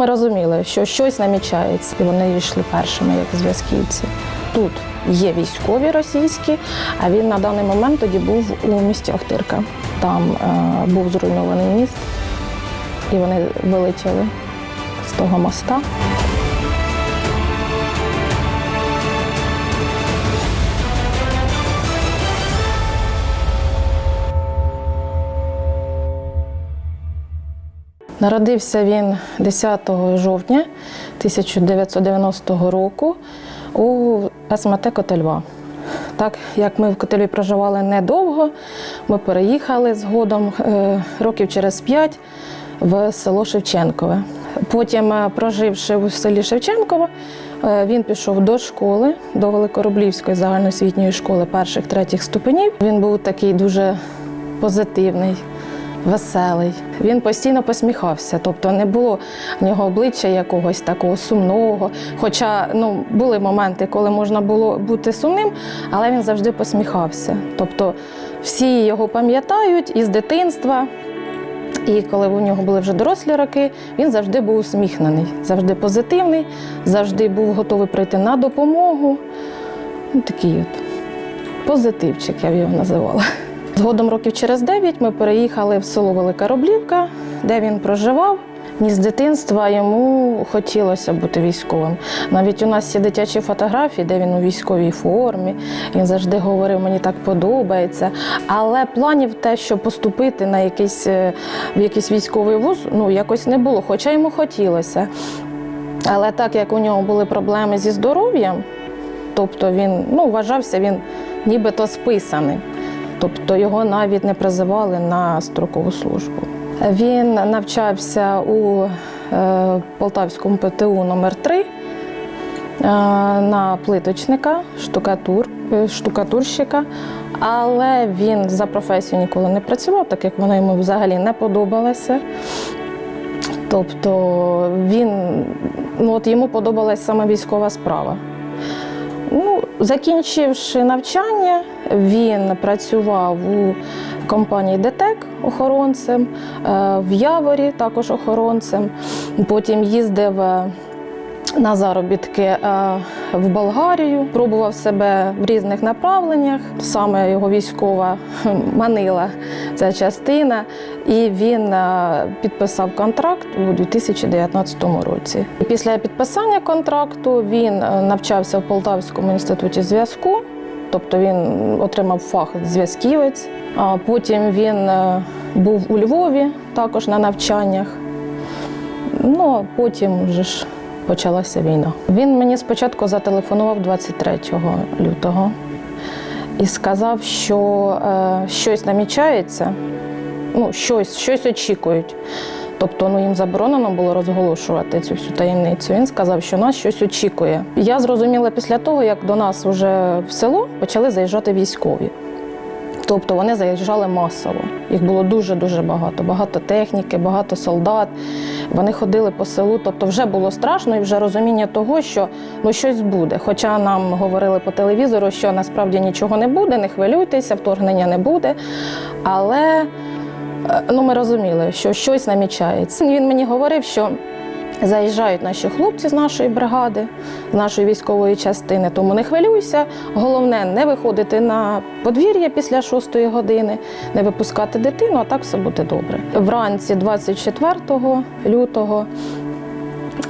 Ми розуміли, що щось намічається, і вони йшли першими, як зв'язківці. Тут є військові російські, а він на даний момент тоді був у місті Охтирка. Там е, був зруйнований міст, і вони вилетіли з того моста. Народився він 10 жовтня 1990 року у СМТ Котельва. Так як ми в Котельві проживали недовго, ми переїхали згодом е, років через п'ять в село Шевченкове. Потім, е, проживши у селі Шевченкове, він пішов до школи, до Великороблівської загальноосвітньої школи перших третіх ступенів. Він був такий дуже позитивний, веселий. Він постійно посміхався, тобто не було в нього обличчя якогось такого сумного. Хоча ну, були моменти, коли можна було бути сумним, але він завжди посміхався. Тобто всі його пам'ятають із дитинства. І коли у нього були вже дорослі роки, він завжди був усміхнений, завжди позитивний, завжди був готовий прийти на допомогу. Ну, такий от позитивчик, я б його називала. Згодом років через 9 ми переїхали в село Велика Роблівка, де він проживав. Ні з дитинства йому хотілося бути військовим. Навіть у нас є дитячі фотографії, де він у військовій формі. Він завжди говорив, мені так подобається. Але планів те, щоб поступити на якийсь, е, в якийсь військовий вуз, ну якось не було, хоча йому хотілося. Але так як у нього були проблеми зі здоров'ям, тобто він ну, вважався він нібито списаним. Тобто його навіть не призивали на строкову службу. Він навчався у е, Полтавському ПТУ номер 3 е, на плиточника, штукатур, е, штукатурщика, але він за професією ніколи не працював, так як вона йому взагалі не подобалася. Тобто він, ну от йому подобалась саме військова справа. Закінчивши навчання, він працював у компанії ДТЕК охоронцем, е, в Яворі також охоронцем. Потім їздив е, на заробітки е, в Болгарію, пробував себе в різних направленнях. Саме його військова манила ця частина, і він е, підписав контракт у 2019 році. Після підписання контракту він е, навчався в Полтавському інституті зв'язку. Тобто він отримав фах зв'язківець. А потім він був у Львові також на навчаннях. Ну а потім вже ж почалася війна. Він мені спочатку зателефонував 23 лютого і сказав, що е, щось намічається, ну, щось, щось очікують. Тобто ну, їм заборонено було розголошувати цю всю таємницю. Він сказав, що нас щось очікує. Я зрозуміла після того, як до нас вже в село почали заїжджати військові. Тобто вони заїжджали масово. Їх було дуже-дуже багато. Багато техніки, багато солдат. Вони ходили по селу. Тобто вже було страшно і вже розуміння того, що ну, щось буде. Хоча нам говорили по телевізору, що насправді нічого не буде, не хвилюйтеся, вторгнення не буде. Але е, ну, ми розуміли, що щось намічається. Він мені говорив, що Заїжджають наші хлопці з нашої бригади, з нашої військової частини, тому не хвилюйся. Головне не виходити на подвір'я після шостої години, не випускати дитину, а так все буде добре. Вранці 24 лютого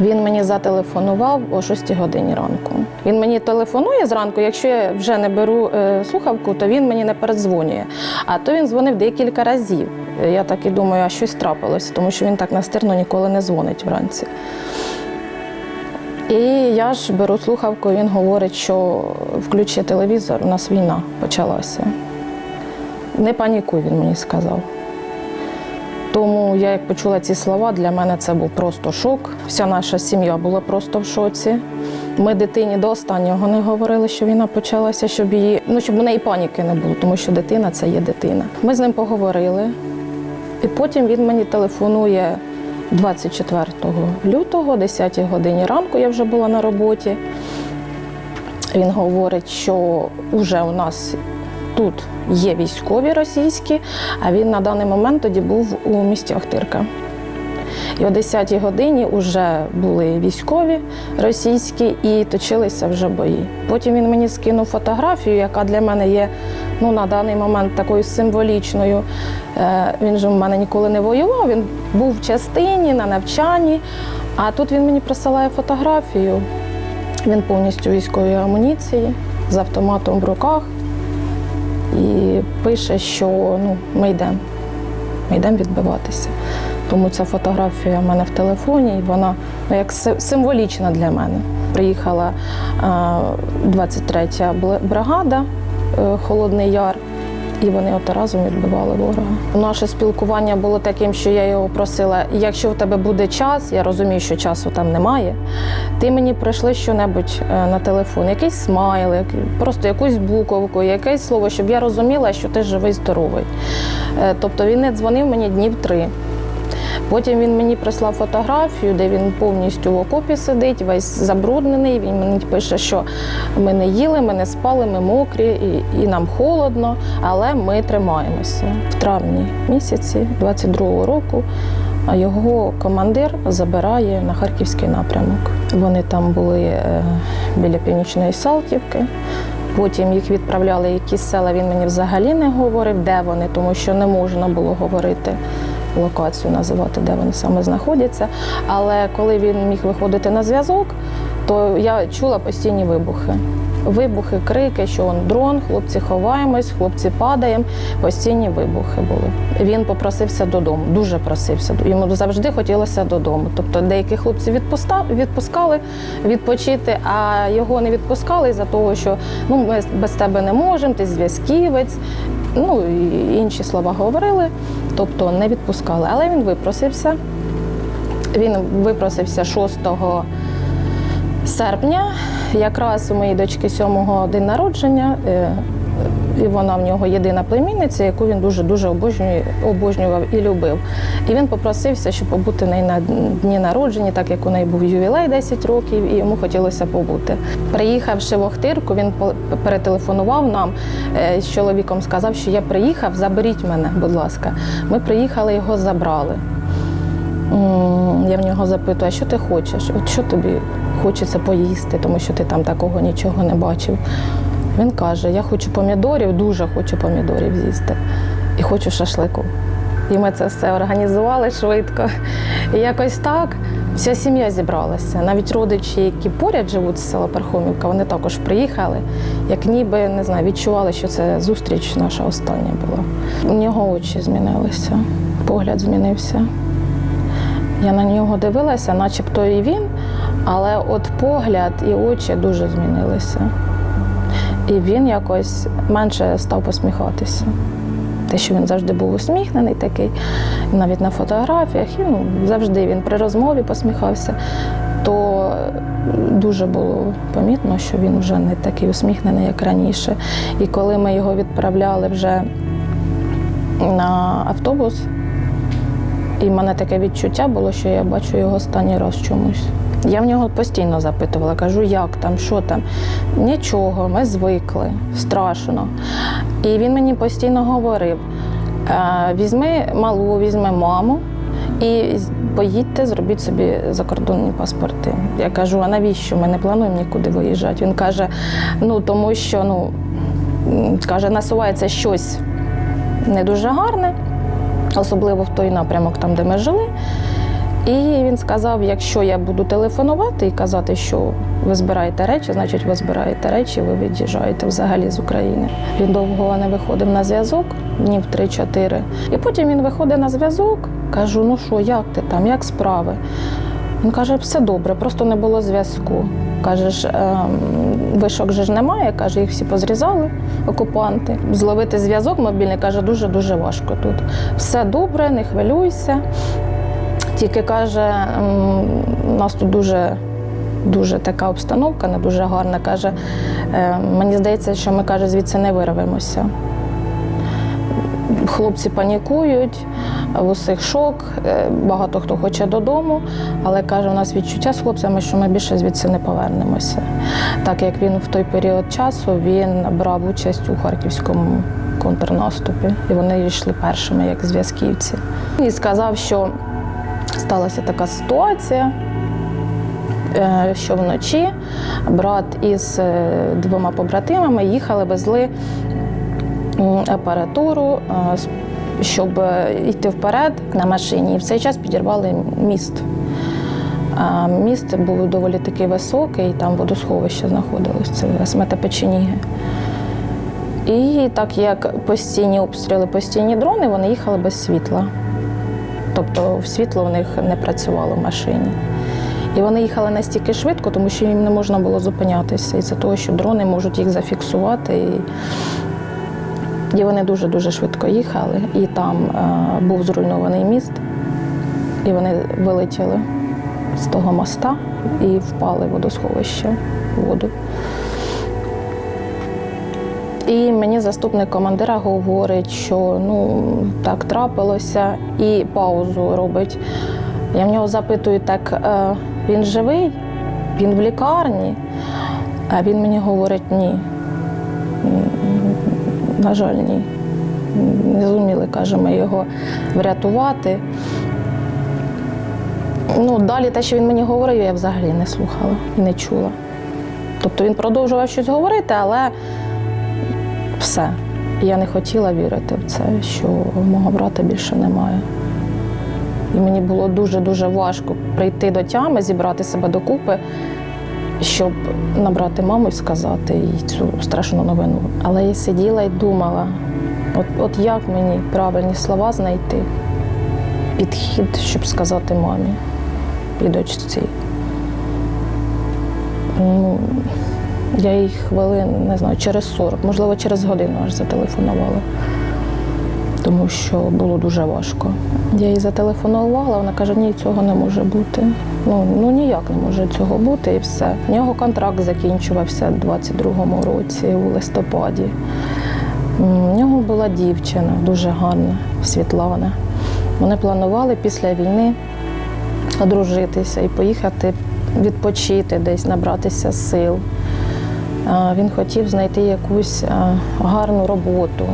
він мені зателефонував о 6 годині ранку. Він мені телефонує зранку. Якщо я вже не беру е, слухавку, то він мені не передзвонює. А то він дзвонив декілька разів. Я так і думаю, а щось трапилось, тому що він так настирно ніколи не дзвонить вранці. І я ж беру слухавку, він говорить, що включи телевізор, у нас війна почалася. Не панікуй, він мені сказав. Тому я, як почула ці слова, для мене це був просто шок. Вся наша сім'я була просто в шоці. Ми дитині до останнього не говорили, що війна почалася, щоб її, ну щоб у неї паніки не було, тому що дитина це є дитина. Ми з ним поговорили, і потім він мені телефонує 24 лютого, 10 годині ранку. Я вже була на роботі. Він говорить, що вже у нас тут є військові російські, а він на даний момент тоді був у місті Охтирка. І о 10-й годині вже були військові російські і точилися вже бої. Потім він мені скинув фотографію, яка для мене є ну, на даний момент такою символічною. Е, Він же в мене ніколи не воював, він був в частині, на навчанні. А тут він мені присилає фотографію. Він повністю військової амуніції з автоматом в руках і пише, що ну, ми йдемо. Ми йдемо відбиватися. Тому ця фотографія в мене в телефоні, і вона ну, як си- символічна для мене. Приїхала е, 23-я бригада е, Холодний Яр, і вони от разом відбивали ворога. Наше спілкування було таким, що я його просила: якщо в тебе буде час, я розумію, що часу там немає. Ти мені прийшли щонебудь е, на телефон, якийсь смайлик, просто якусь буковку, якесь слово, щоб я розуміла, що ти живий, здоровий. Е, Тобто він не дзвонив мені днів три. Потім він мені прислав фотографію, де він повністю в окопі сидить, весь забруднений. Він мені пише, що ми не їли, ми не спали, ми мокрі і, і нам холодно, але ми тримаємося. В травні місяці 22-го року його командир забирає на харківський напрямок. Вони там були е, біля північної Салтівки. Потім їх відправляли якісь села. Він мені взагалі не говорив, де вони, тому що не можна було говорити локацію, називати, де вони саме знаходяться. Але коли він міг виходити на зв'язок, то я чула постійні вибухи. Вибухи, крики, що он дрон, хлопці ховаємось, хлопці падаємо. Постійні вибухи були. Він попросився додому, дуже просився. Йому завжди хотілося додому. Тобто деякі хлопці відпускали відпочити, а його не відпускали за того, що ну ми без тебе не можемо, ти зв'язківець. Ну інші слова говорили, тобто не відпускали. Але він випросився. Він випросився 6 серпня, якраз у моїй дочки 7-го день народження. І вона в нього єдина племінниця, яку він дуже дуже обожнював і любив. І він попросився, щоб побути в неї на дні народження, так як у неї був ювілей 10 років, і йому хотілося побути. Приїхавши в Охтирку, він перетелефонував нам е, з чоловіком, сказав, що я приїхав, заберіть мене, будь ласка. Ми приїхали, його забрали. Я в нього запитую, а що ти хочеш? От що тобі хочеться поїсти, тому що ти там такого нічого не бачив. Він каже: Я хочу помідорів, дуже хочу помідорів з'їсти і хочу шашлику. І ми це все організували швидко. І якось так вся сім'я зібралася. Навіть родичі, які поряд живуть з села Пархомівка, вони також приїхали, як ніби не знаю, відчували, що це зустріч наша остання була. У нього очі змінилися, погляд змінився. Я на нього дивилася, начебто і він, але от погляд і очі дуже змінилися. І він якось менше став посміхатися. Те, що він завжди був усміхнений такий, навіть на фотографіях, і ну, завжди він при розмові посміхався, то дуже було помітно, що він вже не такий усміхнений, як раніше. І коли ми його відправляли вже на автобус, і в мене таке відчуття було, що я бачу його останній раз чомусь. Я в нього постійно запитувала, кажу, як там, що там. Нічого, ми звикли, страшно. І він мені постійно говорив: «Е, візьми малу, візьми маму і поїдьте, зробіть собі закордонні паспорти. Я кажу, а навіщо? Ми не плануємо нікуди виїжджати. Він каже: ну тому що ну, каже, насувається щось не дуже гарне особливо в той напрямок, там, де ми жили. І він сказав: якщо я буду телефонувати і казати, що ви збираєте речі, значить ви збираєте речі, ви від'їжджаєте взагалі з України. Він довго не виходив на зв'язок, днів 3-4. І потім він виходить на зв'язок, кажу: ну що, як ти там, як справи? Він каже, все добре, просто не було зв'язку. Каже, ем, вишок же ж немає, каже, їх всі позрізали, окупанти. Зловити зв'язок мобільний каже, дуже-дуже важко тут. Все добре, не хвилюйся. Тільки каже, у нас тут дуже, дуже така обстановка, не дуже гарна. Каже, «Е, мені здається, що ми каже, звідси не вирвемося. Хлопці панікують, в усіх шок, е, багато хто хоче додому, але каже, у нас відчуття з хлопцями, що ми більше звідси не повернемося. Так як він в той період часу він брав участь у харківському контрнаступі, і вони йшли першими, як зв'язківці. І сказав, що сталася така ситуація, е, що вночі брат із е, двома побратимами їхали, везли апаратуру, е, щоб йти вперед на машині. І в цей час підірвали міст. Міст був доволі таки високий, там водосховище знаходилось, це смета Печеніги. І так як постійні обстріли, постійні дрони, вони їхали без світла. Тобто світло в них не працювало в машині. І вони їхали настільки швидко, тому що їм не можна було зупинятися із-за того, що дрони можуть їх зафіксувати. І, і вони дуже-дуже швидко їхали. І там е, був зруйнований міст, і вони вилетіли з того моста і впали в водосховище в воду. І мені заступник командира говорить, що ну так трапилося, і паузу робить. Я в нього запитую, так е, він живий, він в лікарні. А він мені говорить ні. На жаль, ні. Не зуміли, каже, ми його врятувати. Ну, далі те, що він мені говорив, я взагалі не слухала і не чула. Тобто він продовжував щось говорити, але все. Я не хотіла вірити в це, що мого брата більше немає. І мені було дуже-дуже важко прийти до тями, зібрати себе докупи, щоб набрати маму і сказати їй цю страшну новину. Але я сиділа і думала, от, от як мені правильні слова знайти, підхід, щоб сказати мамі і дочці. Ну, я їй хвилин, не знаю, через 40, можливо, через годину аж зателефонувала, тому що було дуже важко. Я їй зателефонувала, вона каже, ні, цього не може бути. Ну, ну ніяк не може цього бути і все. У нього контракт закінчувався у 22-му році, у листопаді. У нього була дівчина, дуже гарна, Світлана. Вони планували після війни одружитися і поїхати відпочити десь, набратися сил. Він хотів знайти якусь гарну роботу,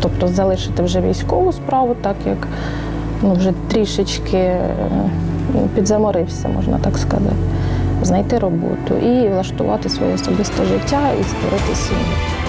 тобто залишити вже військову справу, так як ну, вже трішечки е, підзаморився, можна так сказати. Знайти роботу і влаштувати своє особисте життя і створити сім'ю.